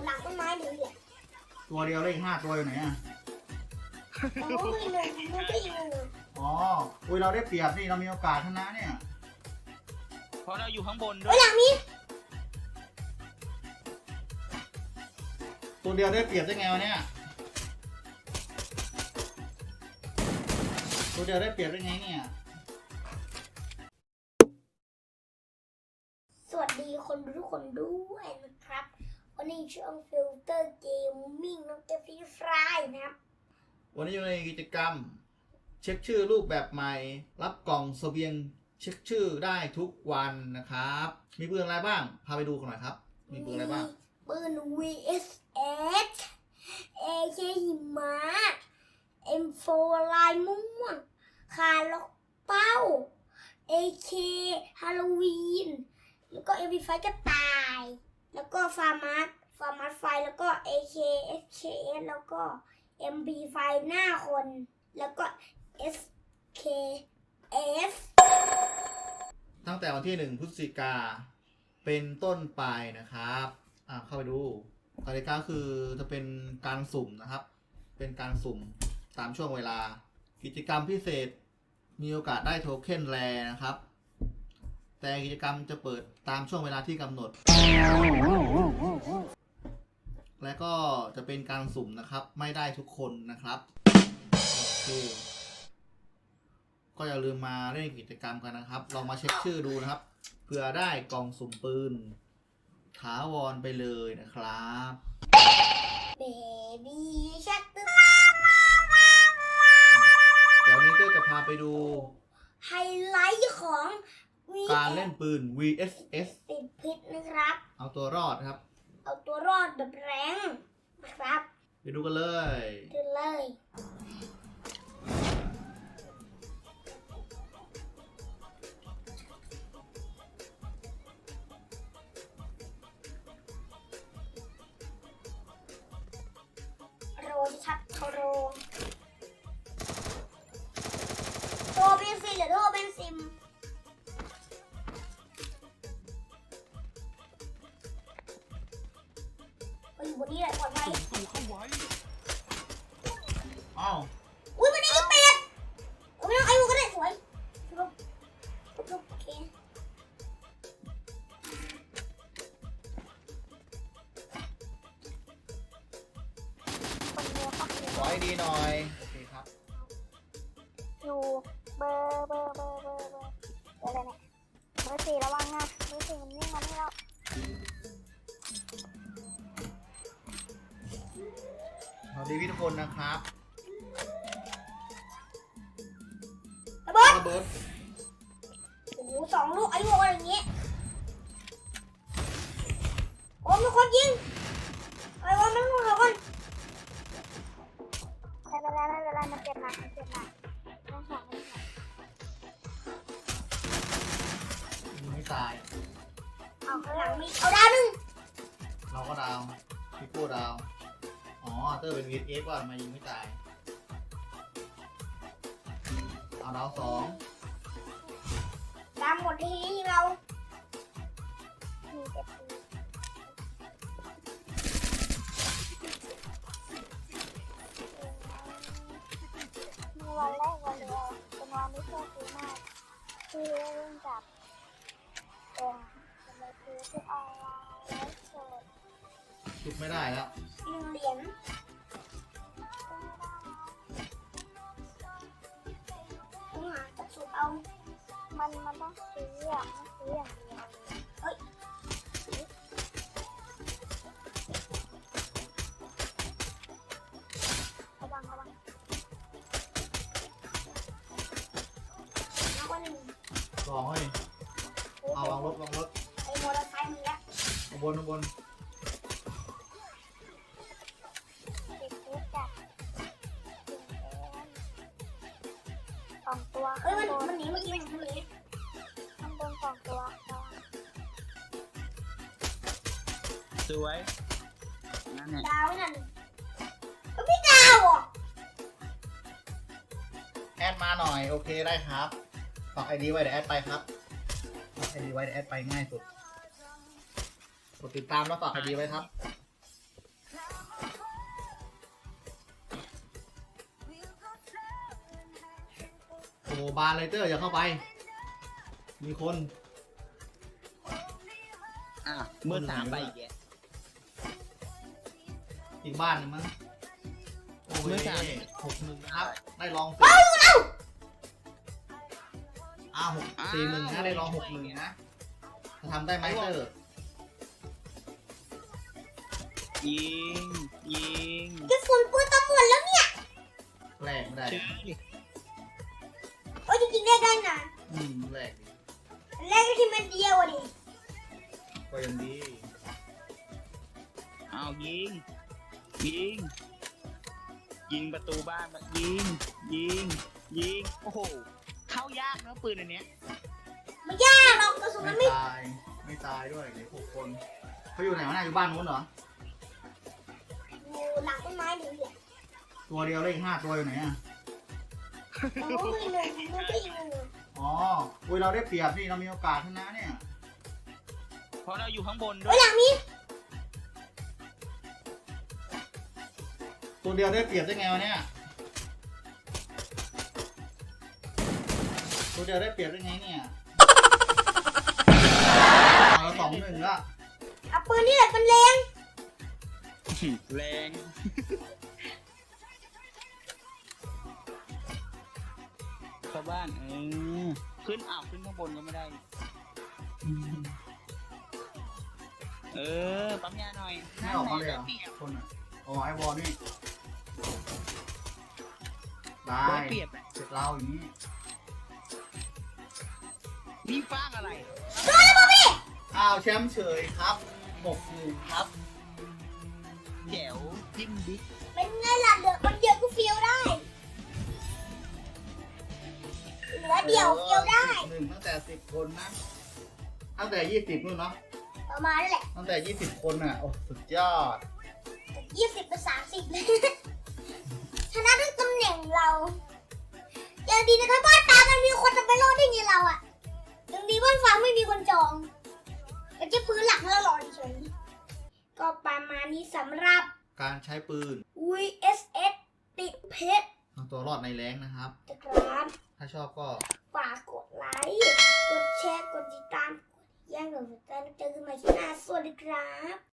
อยู่หลังต้นไม้หรือเหรอตัวเดียวเลยอีกห้าตัวอยู่ไหนอะโอ้ยหนึ่งมันก็อีกหนึ่งอ๋อ อุ้ยเราได้เปรียบนี่เรามีโอกาสชนะเนี่ย เพราะเราอยู่ข้างบนด้เฮ้วยยหลังนี้ตัวเดียวได้เปรียบได้ไงวะเนี่ย ตัวเดียวได้เปรียบได้ไงเนี่ย ช่องฟิลเตอร์เกมมิ่งน้องเจฟฟี่ฟรายนะครับ วันนี้อยู่ในกิจกรรม เช็คชื่อรูปแบบใหม่ รับกล่องเสบียงเช็คชื่อได้ทุกวันนะครับ มีปืนอะไรบ้าง พาไปดูกันหน่อยครับ มีปืนอะไรบ้าง ปืน VSS AK หิมะ M4 ลายม่วงคาร์ล็อกเป้า AK ฮาโลวีน แล้วก็ MP5 กระต่าย แล้วก็ฟาร์มัสฟาร์มัส ไฟแล้วก็ AK SKS แล้วก็ MP5 หน้าคน แล้วก็ SKS ตั้งแต่วันที่หนึ่งพฤศจิกาเป็นต้นไปนะครับอ่าเข้าไปดูกติกาคือจะเป็นการสุ่มนะครับ เป็นการสุ่มตามช่วงเวลา กิจกรรมพิเศษมีโอกาสได้โทเค็นแรนะครับ แต่กิจกรรมจะเปิดตามช่วงเวลาที่กำหนด และก็จะเป็นการสุ่มนะครับ ไม่ได้ทุกคนนะครับโอเคก็อย่าลืมมาเล่นกิจกรรมกันนะครับ ลองมาเช็คชื่อดูนะครับเผื่อได้กล่องสุ่มปืนถาวรไปเลยนะครับ Baby Shark เดี๋ยวนี้ก็จะพาไปดู ไฮไลท์ของ การเล่นปืน VSS ติดพิษนะครับ เอาตัวรอดครับ เอาตัวรอดแบบแรงนะครับ ไปดูกันเลยดูเลย ปลอดภัยสู่เข้าไว้อ้าวอุ้ยมันนี่เป็ดเอาไม่ต้องไอ้วัวก็ได้สวยรูปรูปโอเคคนเดียวก็เดียวขอให้ดีหน่อย โอเคครับ อยู่เบอร์เบอร์เบอร์เบอร์เบอร์เบอร์อะไรเนี่ยเบอร์สี่ระวังนะเบอร์สี่มันวิ่งมาที่เรา วัสดีพี่ทุกคนนะครับระเบิดระเบิดโอ้โหสองลูกไอ้วัวอย่างงี้โอ้มีคนยิง เตอร์เป็น VSS ว่ามายิงไม่ตาย เอาดาวสองตามหมดที่เรามีแต่ปืนมีวันแรกวันเดียวเป็นวันที่โชคดีมากที่ได้เล่นกับเองเป็นในคือที่ออนไลน์ไลฟ์สดชุบไม่ได้แล้วหนึ่งเหรียญ สองเฮ้ยเอาวางรถวางรถไอ้มอเตอร์ไซค์มึงละข้างบนข้างบนติดคุกจัดสองตัวเฮ้ยมันมันหนีเมื่อกี้มันหนีข้างบนสองตัวระวังสวยนั่นแหละดาวไว้นั่นเอ้ยพี่ดาวอะ แอดมาหน่อย โอเคได้ครับ ฝากไอดีไว้เดี๋ยวแอดไปครับฝากไอดีไว้เดี๋ยวแอดไปง่ายสุด กดติดตามแล้วฝากไอดีไว้ครับ โอ้บาร์ไลเตอร์อย่าเข้าไป มีคน อะเมื่อสามใบอีกแกะ อีกบ้านมั้งโอ้ยหกหนึ่งนะครับ ได้ลองสิ อ้าวหกสี่หนึ่งนะได้ลองหกหนึ่งนะจะทำได้ไหมเตอร์ยิง ยิงกระสุนปืนตำรวจแล้วเนี่ยแหลกไม่ได้ชื่อโอ้ยจริงๆได้ได้นะอืมแหลกดิแรกก็ที่มันเดียวอะดิก็ยังดีเอายิง ยิง ยิงประตูบ้านมายิง ยิง ยิง โอ้โหเข้า ยากเนอะปืนอันเนี้ยไม่ยากหรอกกระสุนไม่มันไม่ตาย ไม่ตายด้วยเด็กหกคนเขาอยู่ไหนวะน่าอยู่บ้านนู้นเหรอ อยู่หลังต้นไม้หนึ่งเนี่ยตัวเดียวเลยอีกห้าตัวอยู่ไหนอะ โอ้ยหนึ่งมันก็อีกหนึ่งอ๋ออุ้ยเราได้เปรียบนี่เรามีโอกาสชนะเนี่ย เพราะเราอยู่ข้างบนด้โอ้วยยหลังนี้ตัวเดียวได้เปรียบได้ไงวะเนี่ย ตัวเดียวได้เปรียบได้ไงเนี่ยเอาเราสองหนึ่งละเอาปืนนี่แหละเป็นแรงแรงเข้าบ้านเออขึ้นอ้าวขึ้นข้างบนก็ไม่ได้ เออปั๊มยาหน่อยไม่ออกมาเลยเหรอเปรียบคนอะอ๋อไอ้บอลนี่ได้ได้เปรียบอะ เสร็จเราอย่างนี้ นี่ฟ้างอะไรอ้าวแชมป์เฉยครับหกหนึ่งครับแจ๋วจิ้มบิ๊กเป็นไงล่ะเหลือคนเดียวก็เฟียวได้เหลือเดียวเฟียวได้หนึ่งตั้งแต่สิบคนนะตั้งแต่ยี่สิบนู่นเนาะประมาณนั่นแหละตั้งแต่ยี่สิบคนอะโอ้สุดยอดยี่สิบเป็นสามสิบชนะด้วยตำแหน่งเราอย่างดีนะถ้าบ้านฟ้ามันมีคนจะไปรอดได้ไงเราอะ ยังดีบ้านฟ้าไม่มีคนจองแล้วจะพื้นหลักให้เรารอเฉยๆก็ประมาณนี้สำหรับ การใช้ปืน VSS ติดเพชรเอาตัวรอดในแรงนะครับ นะครับถ้าชอบก็ฝากกดไลค์กดแชร์กดติดตามกดแย่งกดติดตามเจอกันใหม่ที่หน้าสวัสดีครับ